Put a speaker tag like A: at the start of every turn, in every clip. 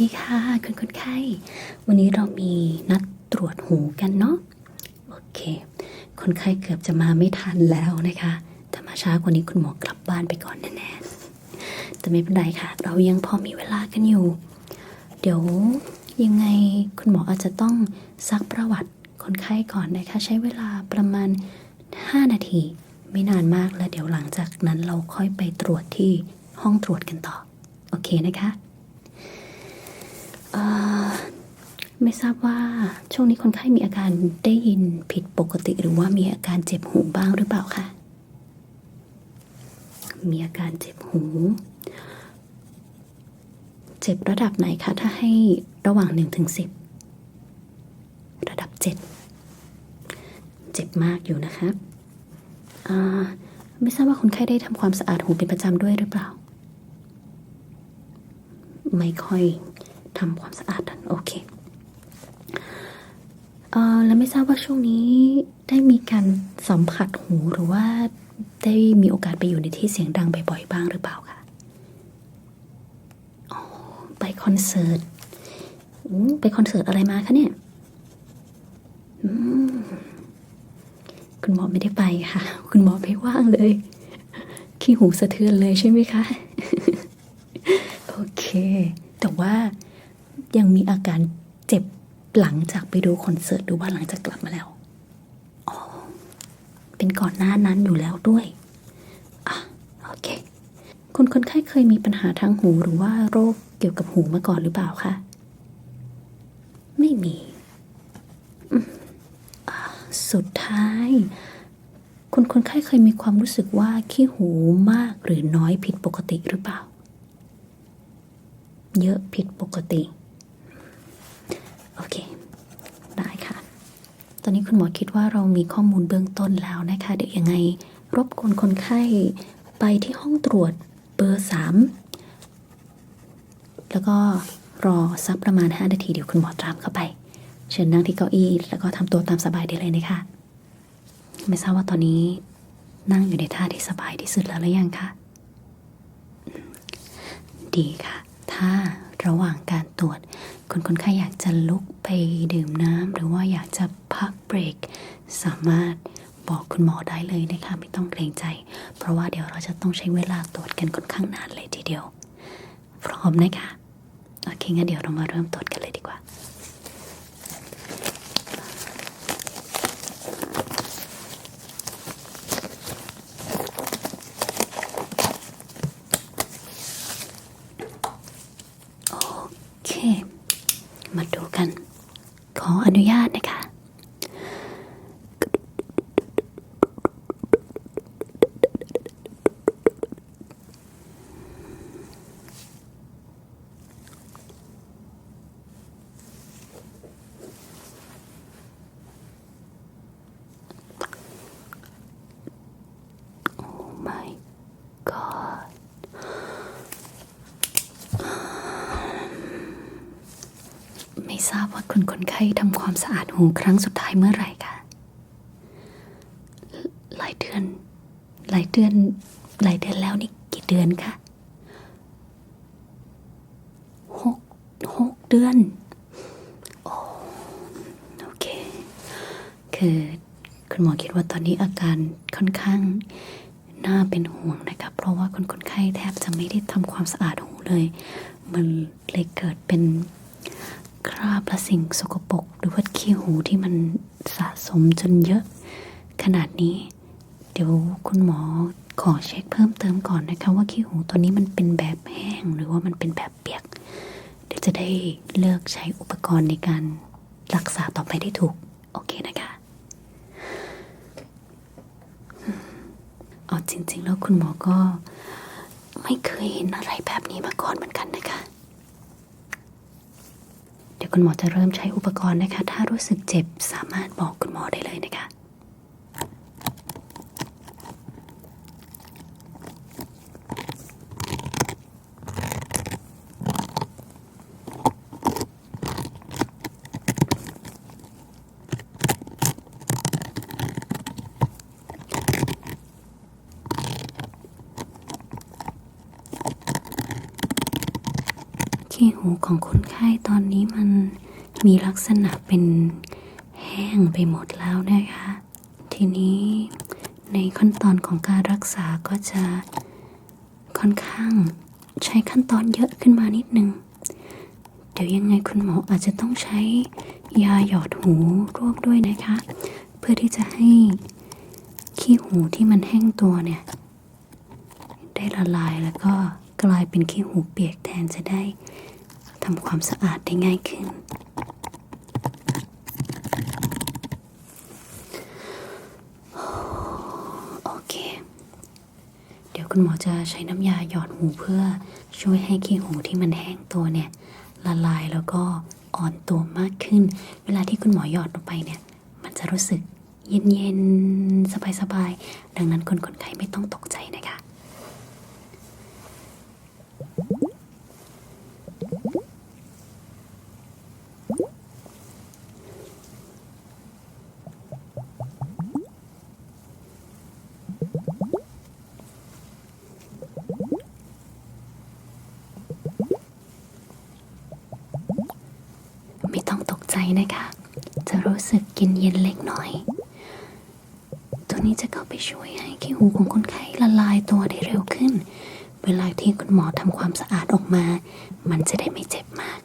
A: สวัสดีค่ะคุณคนไข้ วันนี้เรามีนัดตรวจหูกันเนาะโอเค คนไข้เกือบจะมาไม่ทันแล้วนะคะถ้ามาช้ากว่านี้คุณหมอกลับบ้านไปก่อนแน่ๆแต่ไม่เป็นไรค่ะ เรายังพอมีเวลากันอยู่ เดี๋ยวยังไงคุณหมออาจจะต้องซักประวัติคนไข้ก่อนนะคะ ใช้เวลาประมาณ 5 นาทีไม่นานมากแล้วเดี๋ยวหลังจากนั้นเราค่อยไปตรวจที่ห้องตรวจกันต่อ โอเคนะคะ ไม่ทราบว่าช่วงนี้คนไข้มีอาการได้ยินผิดปกติ หรือว่ามีอาการเจ็บหูบ้างหรือเปล่าคะมีอาการเจ็บหู เจ็บระดับไหนคะ ถ้าให้ระหว่าง1ถึง10 ระดับ 7 เจ็บมากอยู่นะคะไม่ทราบว่าคนไข้ได้ทำความสะอาดหูเป็นประจำด้วยหรือเปล่า ไม่ค่อย ทำความสะอาดนันโอเคเอ่อแล้วไม่ทราบว่าช่วงนี้ได้มีการสัมผัสหูหรือว่าได้มีโอกาสไปอยู่ในที่เสียงดังบ่อยๆบ้างหรือเปล่าคะอ๋อไปคอนเสิร์ตไปคอนเสิร์ตอะไรมาคะเนี่ยอืมคุณหมอไม่ได้ไปค่ะ คุณหมอไม่ว่างเลย ขี้หูสะเทือนเลยใช่ไหมคะ โอเค แต่ว่า ยังมีอาการเจ็บหลังจากไปดูคอนเสิร์ตหรือว่าหลังจากกลับมาแล้วอ๋อเป็นก่อนหน้านั้นอยู่แล้วด้วยอะโอเค คุณคนไข้เคยมีปัญหาทางหูหรือว่าโรคเกี่ยวกับหูมาก่อนหรือเปล่าคะไม่มี สุดท้าย คุณคนไข้เคยมีความรู้สึกว่าขี้หูมากหรือน้อยผิดปกติหรือเปล่า เยอะผิดปกติ โอเค ได้ค่ะ ตอนนี้คุณหมอคิดว่าเรามีข้อมูลเบื้องต้นแล้วนะคะ เดี๋ยวยังไงรบกวนคนไข้ไปที่ห้องตรวจเบอร์สามแล้วก็รอสักประมาณ 5 นาทีเดี๋ยวคุณหมอตามเข้าไป เชิญนั่งที่เก้าอี้ แล้วก็ทำตัวตามสบายได้เลยนะคะ ไม่ทราบว่าตอนนี้นั่งอยู่ในท่าที่สบายที่สุดแล้วหรือยังคะ ดีค่ะ ถ้า ระหว่างการตรวจคนคนไข้อยากจะลุกไปดื่มน้ำหรือว่าอยากจะพักเบรก สามารถบอกคุณหมอได้เลยนะคะไม่ต้องเกรงใจ เพราะว่าเดี๋ยวเราจะต้องใช้เวลาตรวจกันค่อนข้างนานเลยทีเดียว พร้อมนะคะ โอเคงั้นเดี๋ยวเรามาเริ่มตรวจกันเลยดีกว่า โอเค มาดูกัน ขออนุญาตนะคะ โอ้ my god ไม่ ทราบว่าคุณคนไข้ทำความสะอาดหูครั้งสุดท้ายเมื่อไหร่คะหลายเดือน หลายเดือน หลายเดือนแล้วนี่กี่เดือนคะหกหกเดือนโอโอเค คือคุณหมอคิดว่าตอนนี้อาการค่อนข้างน่าเป็นห่วงนะคะเพราะว่าคนคนไข้แทบจะไม่ได้ทำความสะอาดหูเลย มันเลยเกิดเป็น คราบและสิ่งสกปรกหรือว่าขี้หูที่มันสะสมจนเยอะ ขนาดนี้ เดี๋ยวคุณหมอขอเช็คเพิ่มเติมก่อนนะคะว่าขี้หูตัวนี้มันเป็นแบบแห้งหรือว่ามันเป็นแบบเปียก เดี๋ยวจะได้เลือกใช้อุปกรณ์ในการรักษาต่อไปได้ถูก โอเคนะคะอืมเอาจริง ๆ แล้วคุณหมอก็ไม่เคยเห็นอะไรแบบนี้มาก่อนเหมือนกันนะคะ เดี๋ยวคุณหมอจะเริ่มใช้อุปกรณ์นะคะ ถ้ารู้สึกเจ็บสามารถบอกคุณหมอได้เลยนะคะ โอเคขี้หูของคนไข้ตอนนี้มันมีลักษณะเป็นแห้งไปหมดแล้วนะคะ ทีนี้ในขั้นตอนของการรักษาก็จะค่อนข้างใช้ขั้นตอนเยอะขึ้นมานิดนึง เดี๋ยวยังไงคุณหมออาจจะต้องใช้ยาหยอดหูร่วมด้วยนะคะ เพื่อที่จะให้ขี้หูที่มันแห้งตัวเนี่ย ได้ละลายแล้วก็กลายเป็นขี้หูเปียกแทนจะได้ ทำความสะอาดได้ง่ายขึ้น โอเค เดี๋ยวคุณหมอจะใช้น้ำยาหยอดหูเพื่อช่วยให้ขี้หูที่มันแห้งตัวเนี่ย ละลายแล้วก็อ่อนตัวมากขึ้น เวลาที่คุณหมอหยอดลงไปเนี่ย มันจะรู้สึกเย็นๆ สบายๆ ดังนั้นคนคนไข้ไม่ต้องตกใจนะคะ ไม่ต้องตกใจนะคะ จะรู้สึก เย็นๆเล็กน้อย ตัวนี้จะเข้าไปช่วยให้ขี้หูของคนไข้ละลายตัวได้เร็วขึ้น เวลาที่คุณหมอทำความสะอาดออกมา มันจะได้ไม่เจ็บมาก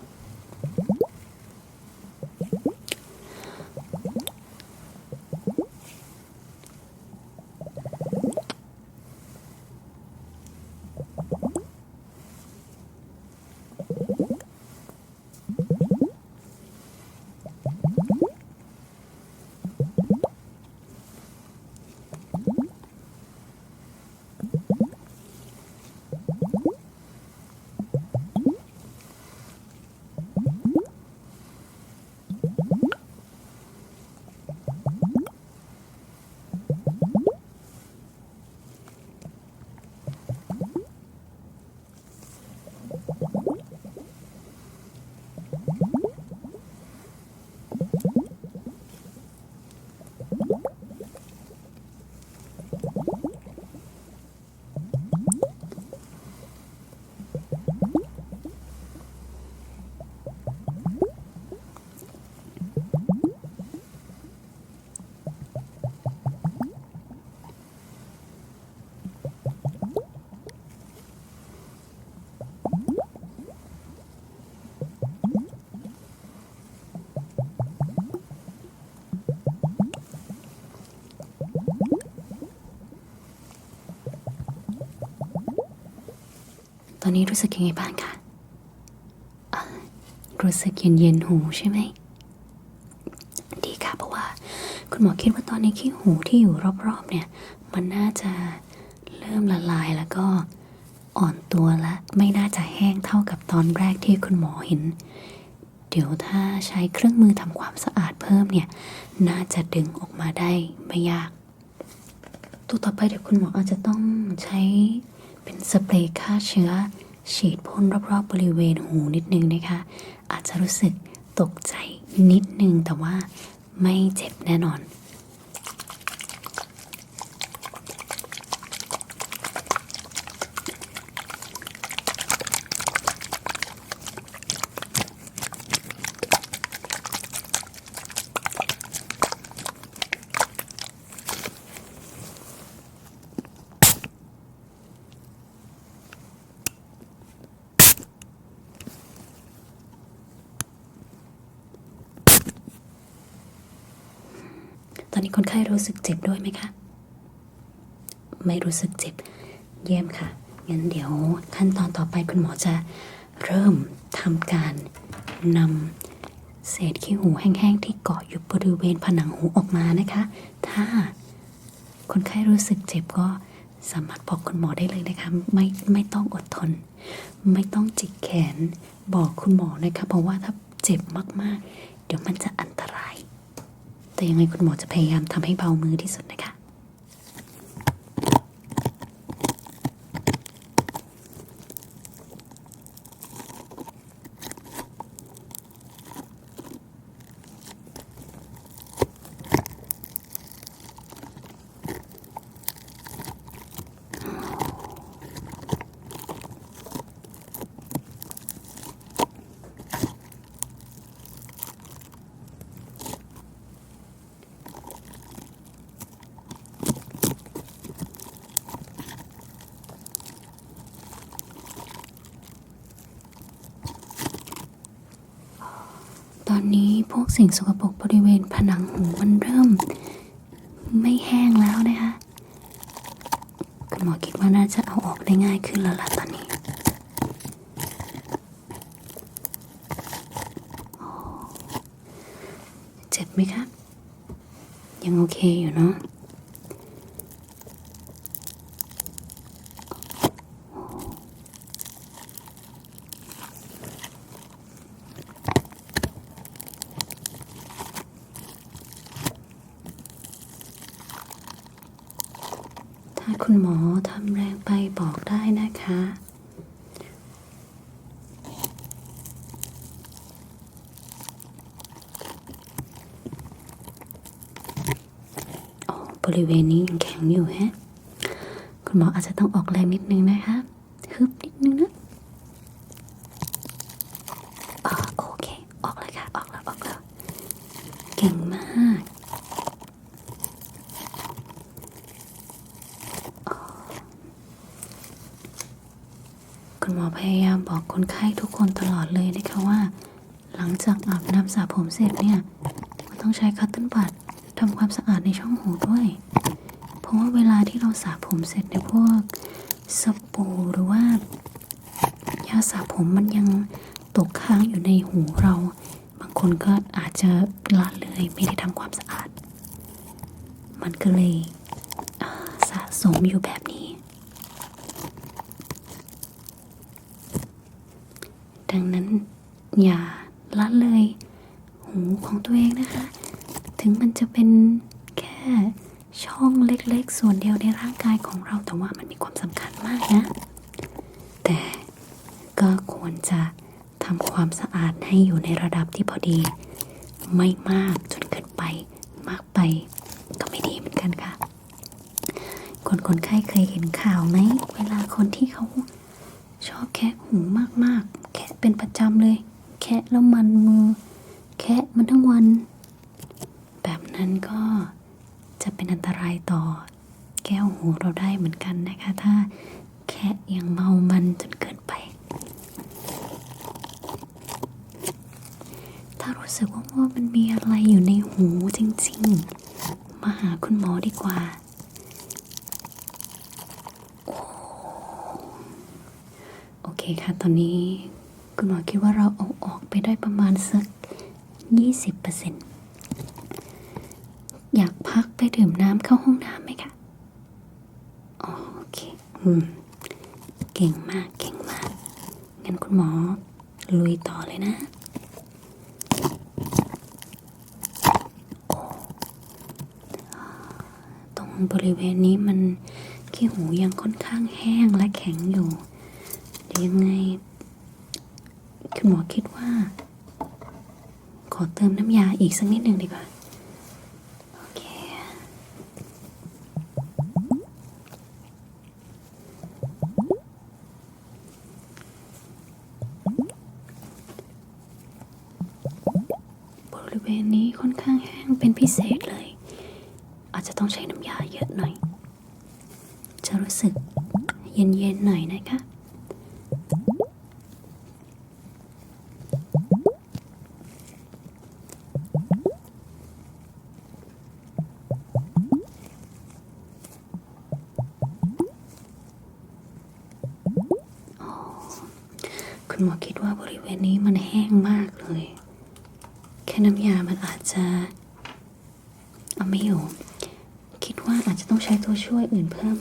A: อนนี้รู้สึกยังไงบ้างคะรู้สึกเย็นเย็นๆหูใช่ไหม ดีค่ะเพราะว่า คุณหมอคิดว่าตอนนี้ขี้หูที่อยู่รอบๆเนี่ย มันน่าจะเริ่มละลายแล้วก็อ่อนตัวและ ไม่น่าจะแห้งเท่ากับตอนแรกที่คุณหมอเห็น เดี๋ยวถ้าใช้เครื่องมือทำความสะอาดเพิ่มเนี่ย น่าจะดึงออกมาได้ไม่ยาก ตัวต่อไปเดี๋ยวคุณหมออาจจะต้องใช้ เป็นสเปรย์ฆ่าเชื้อ ฉีดพ่นรอบๆบริเวณหูนิดนึงนะคะ อาจจะรู้สึกตกใจนิดนึงแต่ว่าไม่เจ็บแน่นอน คนไข้รู้สึกเจ็บด้วยไหมคะ ไม่รู้สึกเจ็บ เยี่ยมค่ะ งั้นเดี๋ยวขั้นตอนต่อไปคุณหมอจะเริ่มทำการนำเศษขี้หูแห้งๆ ที่เกาะอยู่บริเวณผนังหูออกมานะคะ ถ้าคนไข้รู้สึกเจ็บก็สามารถบอกคุณหมอได้เลยนะคะ ไม่ไม่ต้องอดทน ไม่ต้องจิกแขนบอกคุณหมอนะคะ เพราะว่าถ้าเจ็บมากๆ เดี๋ยวมันจะอัน แต่ยังไงคุณหมอจะพยายามทำให้เบามือที่สุดนะคะ สกปรกบริเวณผนังหูมันเริ่ม ไม่แห้งแล้วนะคะคุณหมอคิดว่าน่าจะเอาออกได้ง่ายขึ้นแล้วล่ะตอนนี้เจ็บไหมครับ ยังโอเคอยู่เนาะ ถ้าคุณหมอทำแรงไปบอกได้นะคะ อ๋อ บริเวณนี้ยังแข็งอยู่ฮะ คุณหมออาจจะต้องออกแรงนิดนึงนะคะฮึบนิดนึงนะอ๋อโอเค ออกแล้วค่ะ ออกแล้ว ออกแล้ว เก่งมากคุณหมอพยายามบอกคนไข้ทุกคนตลอดเลยนะคะว่า หลังจากอาบน้ำสระผมเสร็จเนี่ย มันต้องใช้คัตเติ้ลบัด หูด้วย เพราะว่าเวลาที่เราสระผมเสร็จในพวกสบู่หรือว่ายาสระผมมันยังตกค้างอยู่ในหูเรา บางคนก็อาจจะละเลยไม่ได้ทำความสะอาด มันก็เลยสะสมอยู่แบบนี้ ดังนั้นอย่าละเลยหูของตัวเองนะคะ ถึงมันจะเป็น แค่ช่องเล็กๆ ส่วนเดียวในร่างกายของเราแต่ว่ามันมีความสำคัญมากนะ แต่ก็ควรจะทำความสะอาดให้อยู่ในระดับที่พอดี ไม่มากจนเกินไปมากไป ก็ไม่ดีเหมือนกันค่ะ คนคนไข้เคยเห็นข่าวไหม เวลาคนที่เขาชอบแคะหูมากๆ แคะเป็นประจำเลย แคะแล้วมันมือ แคะมันทั้งวัน แบบนั้นก็ จะเป็นอันตรายต่อแก้วหูเราได้เหมือนกันนะคะ ถ้าแคะย่างเมามันจนเกินไป ถ้ารู้สึกว่าว่ามันมีอะไรอยู่ในหูจริงๆ มาหาคุณหมอดีกว่าโอเคค่ะ ตอนนี้คุณหมอคิดว่าเราเอาออกไปได้ประมาณสัก 20%อยากพักไปดื่มน้ำเข้าห้องน้ำไหมคะอ๋อโอเค อืม เก่งมาก เก่งมาก งั้นคุณหมอ ลุยต่อเลยนะ ตรงบริเวณนี้มันขี้หูยังค่อนข้างแห้งและแข็งอยู่ เดี๋ยวยังไง คุณหมอคิดว่า ขอเติมน้ำยาอีกสักนิดหนึ่งดีกว่า โอเค บริเวณนี้ค่อนข้างแห้งเป็นพิเศษเลย อาจจะต้องใช้น้ำยาเยอะหน่อย จะรู้สึกเย็นๆหน่อยนะคะ คุณหมอคิดว่าบริเวณนี้มันแห้งมากเลย แค่น้ำยามันอาจจะ เอาไม่อยู่ คิดว่าอาจจะต้องใช้ตัวช่วยอื่นเพิ่ม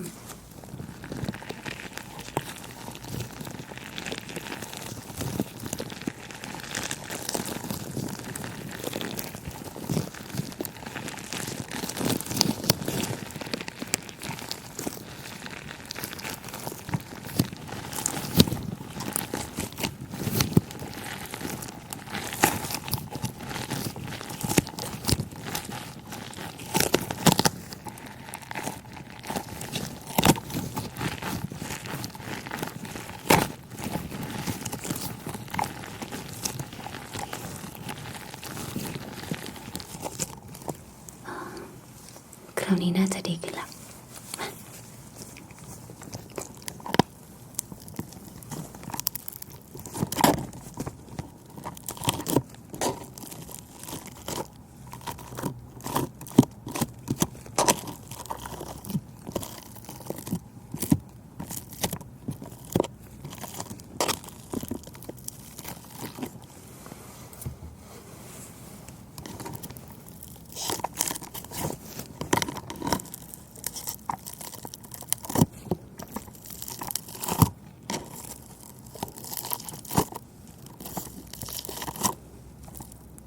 A: คราวนี้น่าจะดีขึ้นแล้ว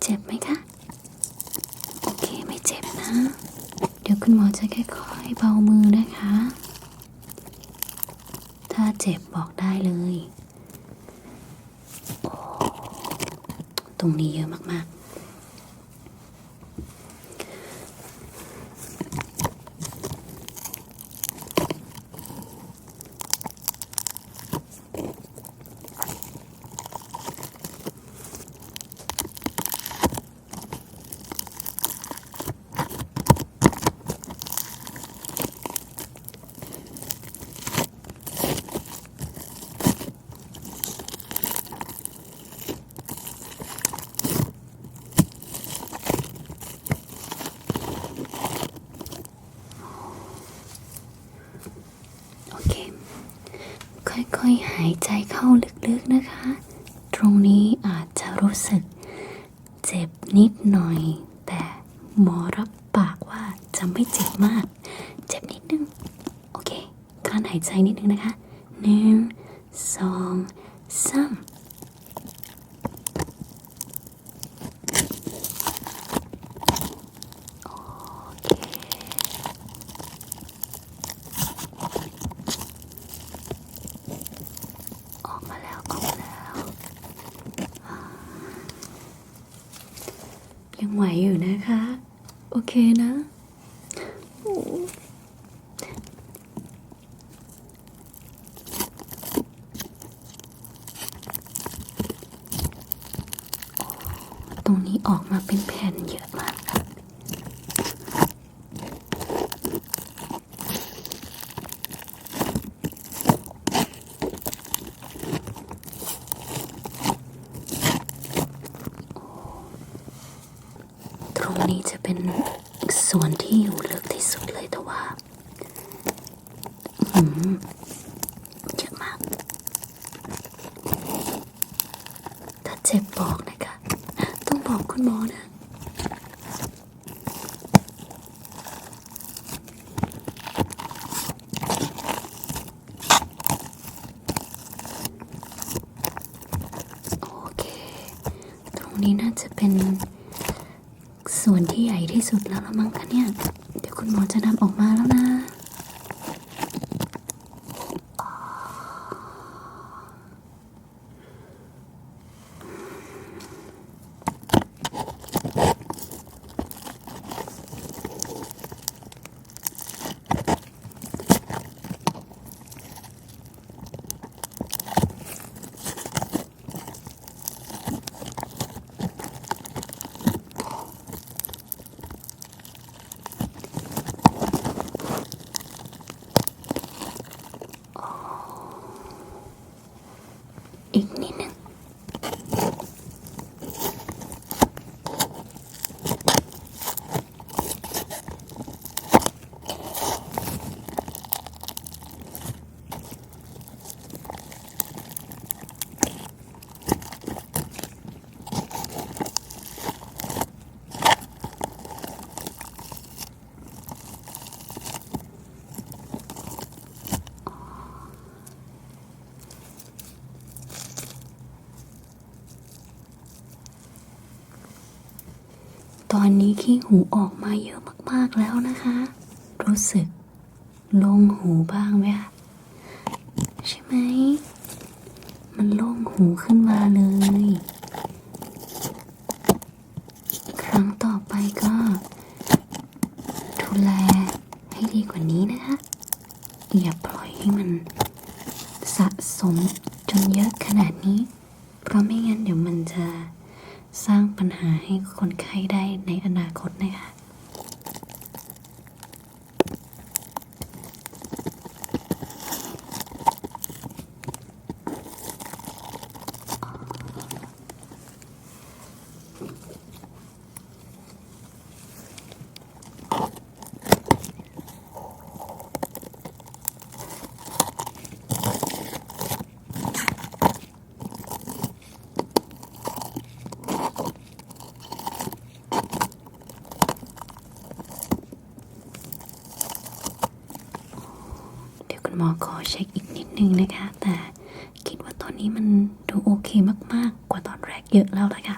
A: เจ็บไหมคะ โอเคไม่เจ็บนะ เดี๋ยวคุณหมอจะค่อยๆเบามือนะคะ ถ้าเจ็บบอกได้เลย ตรงนี้เยอะมากๆ หายใจเข้าลึกๆนะคะ ตรงนี้อาจจะรู้สึกเจ็บนิดหน่อย แต่หมอรับปากว่าจะไม่เจ็บมาก เจ็บนิดนึง โอเคกลั้นหายใจนิดนึงนะคะ หนึ่ง สองสามโอเค ออกมาแล้วออกมาแล้วอ่า ยังไหวอยู่นะคะ โอเคนะโอ้ตรงนี้ออกมาเป็นแผ่นเยอะมาก ตรงนี้จะเป็นส่วนที่อยู่ลึกที่สุดเลยแต่ว่าอืมเยอะมาก ถ้าเจ็บบอกนะคะ ต้องบอกคุณหมอนะ โอเค ตรงนี้น่า จะเป็นส่วนที่ใหญ่ที่สุดแล้วละมั้งคะเนี่ย เดี๋ยวคุณหมอจะนำออกมาแล้วนะ อี ขี้หูออกมาเยอะมากๆแล้วนะคะ รู้สึกโล่งหูบ้างไหมคะใช่ไหม มันโล่งหูขึ้นมาเลย ครั้งต่อไปก็ดูแลให้ดีกว่านี้นะคะ อย่าปล่อยให้มันสะสมจนเยอะขนาดนี้ เพราะไม่งั้นเดี๋ยวมันจะสร้างปัญหาให้คนไข้ได้ในอนาคตนะคะ เดี๋ยวคุณหมอขอเช็คอีกนิดนึงนะคะ แต่คิดว่าตอนนี้มันดูโอเคมาก ๆ กว่าตอนแรกเยอะแล้วละค่ะ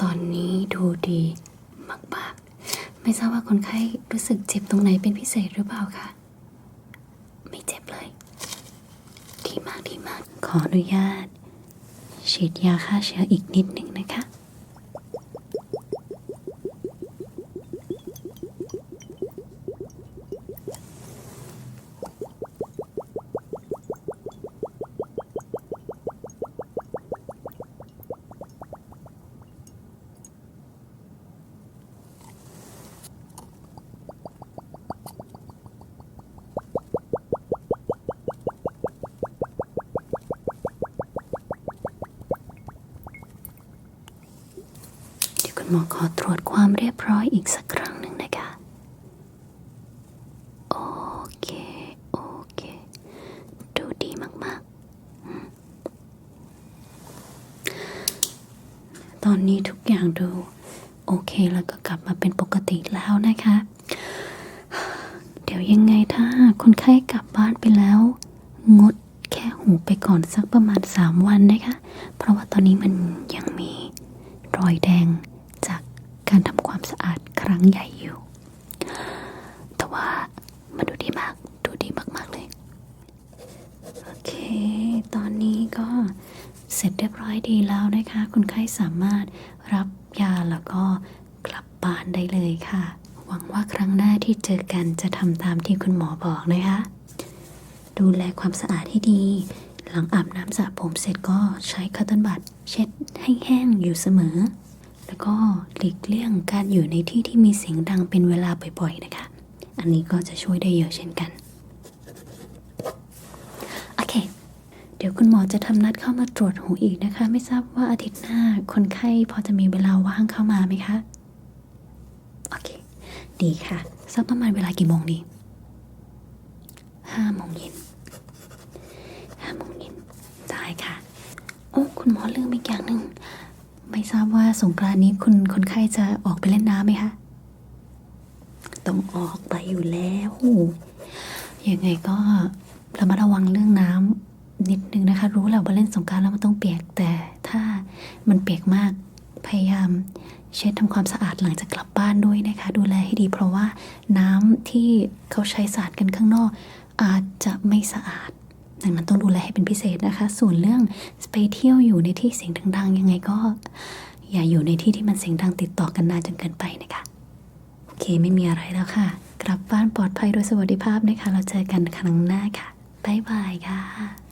A: ตอนนี้ ดีมากๆ ไม่ทราบว่าคนไข้รู้สึกเจ็บตรงไหนเป็นพิเศษหรือเปล่าคะไม่เจ็บเลย ดีมากดีมาก ขออนุญาตฉีดยาฆ่าเชื้ออีกนิดหนึ่ง มอขอตรวจความเรียบร้อยอีกสักครั้งหนึ่งนะคะ โอเค โอเค ดูดีมากๆ ตอนนี้ทุกอย่างดู โอเคแล้วก็กลับมาเป็นปกติแล้วนะคะ เดี๋ยวยังไงถ้าคนไข้กลับบ้านไปแล้ว งดแค่หูไปก่อนสักประมาณ 3 วันนะคะ เพราะว่าตอนนี้มันยังมีรอยแดงจากการทำความสะอาดครั้งใหญ่อยู่ แต่ว่ามันดูดีมาก ดูดีมาก ๆ เลย โอ เค ตอนนี้ก็เสร็จเรียบร้อยดีแล้วนะคะ คนไข้สามารถรับยาแล้วก็กลับบ้านได้เลยค่ะ หวังว่าครั้งหน้าที่เจอกันจะทำตามที่คุณหมอบอกนะคะ ดูแลความสะอาดให้ดี หลังอาบน้ำสระผมเสร็จก็ใช้คัตเติลบัตเช็ดให้แห้งอยู่เสมอ แล้วก็หลีกเลี่ยงการอยู่ในที่ที่มีเสียงดังเป็นเวลาบ่อยๆนะคะ อันนี้ก็จะช่วยได้เยอะเช่นกัน โอเค เดี๋ยวคุณหมอจะทำนัดเข้ามาตรวจหูอีกนะคะ ไม่ทราบว่าอาทิตย์หน้าคนไข้พอจะมีเวลาว่างเข้ามาไหมคะ โอเค ดีค่ะ สักประมาณเวลากี่โมงดีห้าโมงเย็นห้าโมงเย็นได้ค่ะ โอ้ คุณหมอลืมอีกอย่างหนึ่ง ไม่ทราบว่าสงกรานนี้คุณคนไข้จะออกไปเล่นน้ำไหมคะ ต้องออกไปอยู่แล้ว ยังไงก็ระมัดระวังเรื่องน้ำ นิดนึงนะคะ รู้แหละว่าเล่นสงการแล้วมันต้องเปียกแต่ถ้ามันเปียกมากพยายามเช็ดทำความสะอาดหลังจากกลับบ้านด้วยนะคะ ดูแลให้ดีเพราะว่าน้ำที่เขาใช้สาดกันข้างนอก อาจจะไม่สะอาดดังนั้นต้องดูแลให้เป็นพิเศษนะคะ ส่วนเรื่องไปเที่ยวอยู่ในที่เสียงดังๆ ยังไงก็ อย่าอยู่ในที่ที่มันเสียงดังติดต่อกันนานจนเกินไปนะคะ โอเคไม่มีอะไรแล้วค่ะ กลับบ้านปลอดภัยโดยสวัสดิภาพนะคะ เราเจอกันครั้งหน้าค่ะบ๊ายบายค่ะ